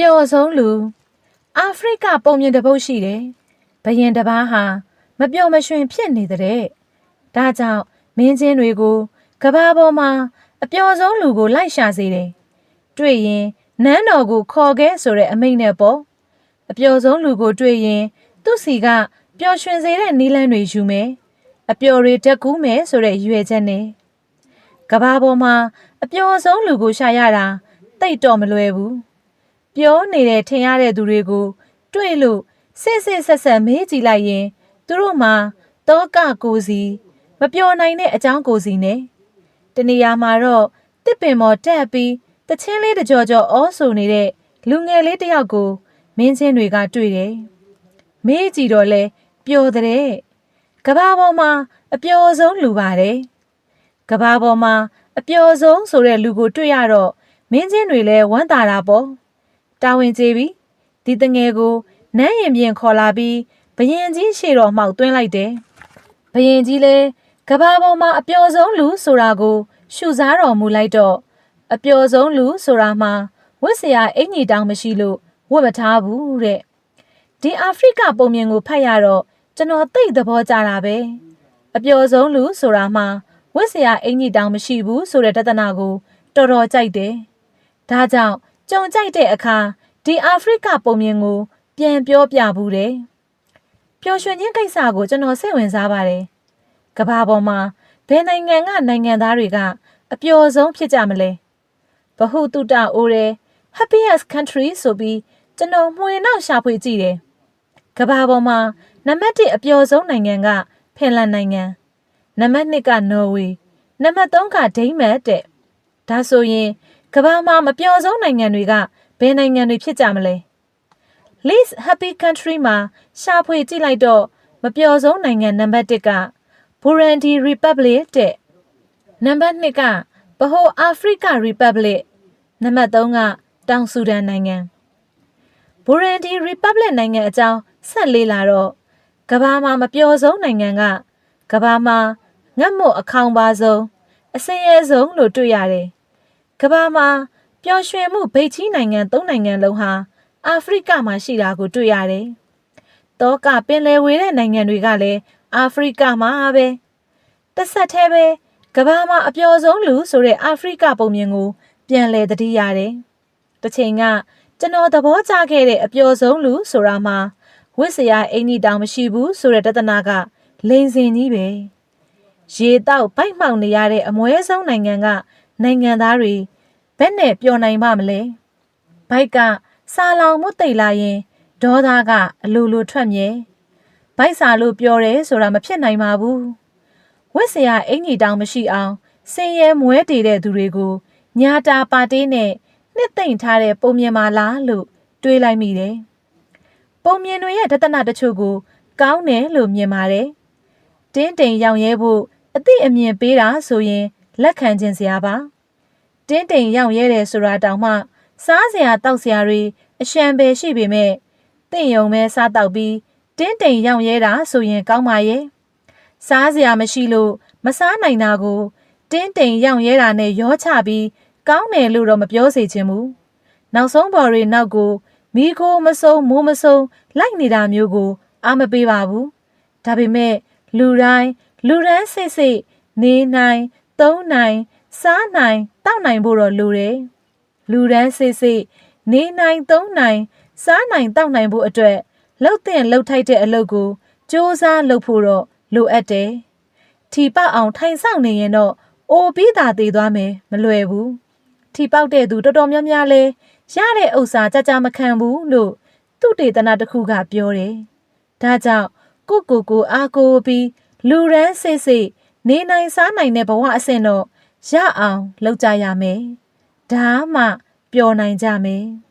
ပျော်ဆုံးလူအာဖရိကပုံမြင်တစ်ပုတ်ရှိတယ်ဘယင်တစ်ပါးဟာမပျော်မရွှင်ဖြစ်နေတဲ့ဒါကြောင့်မင်းချင်းတွေကိုကဘာပေါ်မှာအပျော်ဆုံးလူကိုလိုက်ရှာစေတယ်တွေ့ရင်နန်းတော်ကိုခေါ်ခဲ့ဆိုတဲ့အမိန့်နဲ့ပေါ့အပျော်ဆုံးလူကိုတွေ့ရင် သူ့စီကပျော်ရွှင်စေတဲ့နီးလန်းတွေယူမယ်အပျော်တွေတက်ကူးမယ်ဆိုတဲ့ရည်ရွယ်ချက်နဲ့ကဘာပေါ်မှာအပျော်ဆုံးလူကိုရှာရတာတိတ်တော့မလွယ်ဘူး ပြောနေတဲ့ထင်ရတဲ့သူတွေကို တွေ့လို့စစ်စစ်ဆက်ဆက်မေးကြည့်လိုက်ရင် သူတို့မှာတောကကိုစီမပြောနိုင်တဲ့အကြောင်းကိုစီနဲ့တနေရာမှာတော့တစ်ပင်မော်တက်ပြီးတချင်းလေးတကြောကြောအောဆိုနေတဲ့လူငယ်လေးတစ်ယောက်ကိုမင်းချင်းတွေကတွေ့တယ်။မေးကြည့်တော့လဲပျော်တဲ့ကဘာပေါ်မှာအပျော်ဆုံးလူပါတယ်။ကဘာပေါ်မှာအပျော်ဆုံးဆိုတဲ့လူကိုတွေ့ရတော့မင်းချင်းတွေလည်းဝမ်းသာတာပေါ့။ တာဝန်ကျေပြီဒီတငယ်ကိုနန်းရင်ပြင်ခေါ်လာပြီးဘရင်ကြီးရှေ့တော်မှောက်သွင်းလိုက်တယ်ဘရင်ကြီးလည်းကဘာပေါ်မှာအပျော်ဆုံးလူဆိုတာကို ရှုစားတော်မူလိုက်တော့အပျော်ဆုံးလူဆိုတာမှာဝတ်စရာအင်ကြီးတောင်မရှိလို့ဝတ်မထားဘူးတဲ့ဒီအာဖရိကပုံမြင်ကိုဖတ်ရတော့ကျွန်တော်သိသဘောကျတာပဲအပျော်ဆုံးလူဆိုတာမှာဝတ်စရာအင်ကြီးတောင်မရှိဘူးဆိုတဲ့တသနာကို တော်တော်ကြိုက်တယ်ဒါကြောင့် ကြုံကြိုက်တဲ့အခါဒီအာဖရိကပုံမြင်ကို ပြန်ပြောပြဘူးတယ်။ပျော်ရွှင်ခြင်းကိစ္စကိုကျွန်တော်စိတ်ဝင်စားပါတယ်။ကမ္ဘာပေါ်မှာဘယ်နိုင်ငံကနိုင်ငံသားတွေကအပျော်ဆုံးဖြစ်ကြမလဲ။ဘဟုတုတအိုးတဲ့ happiest country ဆိုပြီးကျွန်တော်မှွေနောက်ရှာဖွေကြည့်တယ်။ကမ္ဘာပေါ်မှာနံပါတ်1အပျော်ဆုံးနိုင်ငံကဖင်လန်နိုင်ငံနံပါတ်2ကနော်ဝေနံပါတ်3ကဒိန်းမတ်တဲ့။ဒါဆိုရင် ကမ္ဘာမှာမပျော်ဆုံးနိုင်ငံတွေကဘယ်နိုင်ငံတွေဖြစ်ကြမလဲ Least Happy Country မှာရှာဖွေကြည့်လိုက်တော့မပျော်ဆုံးနိုင်ငံနံပါတ်1က Burundi Republic တဲ့နံပါတ်2ကဗဟိုအာဖရိက Republic နံပါတ်3ကတောင်ဆူဒန်နိုင်ငံ Burundi Republic နိုင်ငံအကြောင်းဆက်လေးလာတော့ကမ္ဘာမှာမပျော်ဆုံးနိုင်ငံကကမ္ဘာမှာငတ်မို့အခေါင်ပါဆုံးအစင်းရဲဆုံးလို့တွေ့ရတယ် ကမ္ဘာမှာပျော်ရွှင်မှုဗိတ်ကြီးနိုင်ငံ၃နိုင်ငံလုံးဟာအာဖရိကမှာရှိတာကိုတွေ့ရတယ်။တောကပင်လယ်ဝေးတဲ့နိုင်ငံတွေကလည်းအာဖရိကမှာပဲ။တစ်ဆက်တည်းပဲကမ္ဘာမှာအပျော်ဆုံးလူဆိုတဲ့အာဖရိကပုံမြင်ကို ပြန်လည်သတိရတယ်။တစ်ချိန်ကကျွန်တော်သဘောကျခဲ့တဲ့အပျော်ဆုံးလူဆိုတာမှာဝစ်စရာအင်ကြီးတောင်မရှိဘူးဆိုတဲ့တသနာကလိန်စင်ကြီးပဲ။ရေတောက်ပိုက်မှောင်နေရတဲ့အမွဲဆုံးနိုင်ငံက နိုင်ငံသားတွေဘယ်နဲ့ပျော်နိုင်ပါမလဲဘိုက်ကစာလောင်မှုတိတ်လာရင်ဒေါသကအလိုလိုထွက်မြဲဘိုက်စာလို့ပြောတယ်ဆိုတာမဖြစ်နိုင်ပါဘူးဝစ်စရာအင်ကြီးတောင်မရှိအောင်စင်ရဲမွဲတည်တဲ့သူတွေကိုညာတာပါတေးနဲ့နှစ်သိမ့်ထားတဲ့ပုံမြင်ပါလားလို့တွေးလိုက်မိတယ်ပုံမြင်တွေရဲ့ဒသနာတချို့ကို ကောင်းတယ်လို့မြင်ပါတယ်တင်းတိမ်ရောင်ရဲဖို့အသည့်အမြင်ပေးတာဆိုရင် လက်ခံခြင်းစရာပါတင်းတိမ်ရောက်ရဲတယ်ဆိုတာတောင်မှ စားစရာတောက်စရာတွေအရှံပဲရှိပေမဲ့တင့်ယုံမဲစားတောက်ပြီးတင်းတိမ်ရောက်ရဲတာဆိုရင်ကောင်းပါရဲ့စားစရာမရှိလို့မစားနိုင်တာကို တင်းတိမ်ရောက်ရဲတာနဲ့ရောချပြီးကောင်းတယ်လို့တော့မပြောစေချင်ဘူးနောက်ဆုံးပေါ်တွေနောက်ကိုမိခိုးမစုံမိုးမစုံလိုက်နေတာမျိုးကို အာမပေးပါဘူးဒါပေမဲ့လူတိုင်းလူရန်စိတ်စိတ်နေနိုင် သုံးနိုင်စားနိုင်တောက်နိုင်ဖို့တော့လိုတယ်။လူရန်စစ်စစ်နေနိုင်သုံးနိုင်စားနိုင်တောက်နိုင်ဖို့အတွက်လှုပ်တဲ့လှုပ်ထိုက်တဲ့အလုပ်ကိုစ조사လုပ်ဖို့တော့လိုအပ်တယ်။ထီပေါက်အောင်ထိုင်ဆောင်နေရင်တော့အိုပြီးသာသေးသွားမယ်မလွယ်ဘူး။ထီပေါက်တဲ့သူတော်တော်များများလဲရတဲ့ဥစ္စာကြကြမခံဘူးလို့သူတေသနာတစ်ခုကပြောတယ်။ဒါကြောင့်ကိုကိုကိုအားကိုပြီးလူရန်စိတ်စိတ် နေနိုင်စားနိုင်တဲ့ဘဝအဆင့်တော့ရအောင်လုပ်ကြရမယ်။ဒါမှပျော်နိုင်ကြမယ်။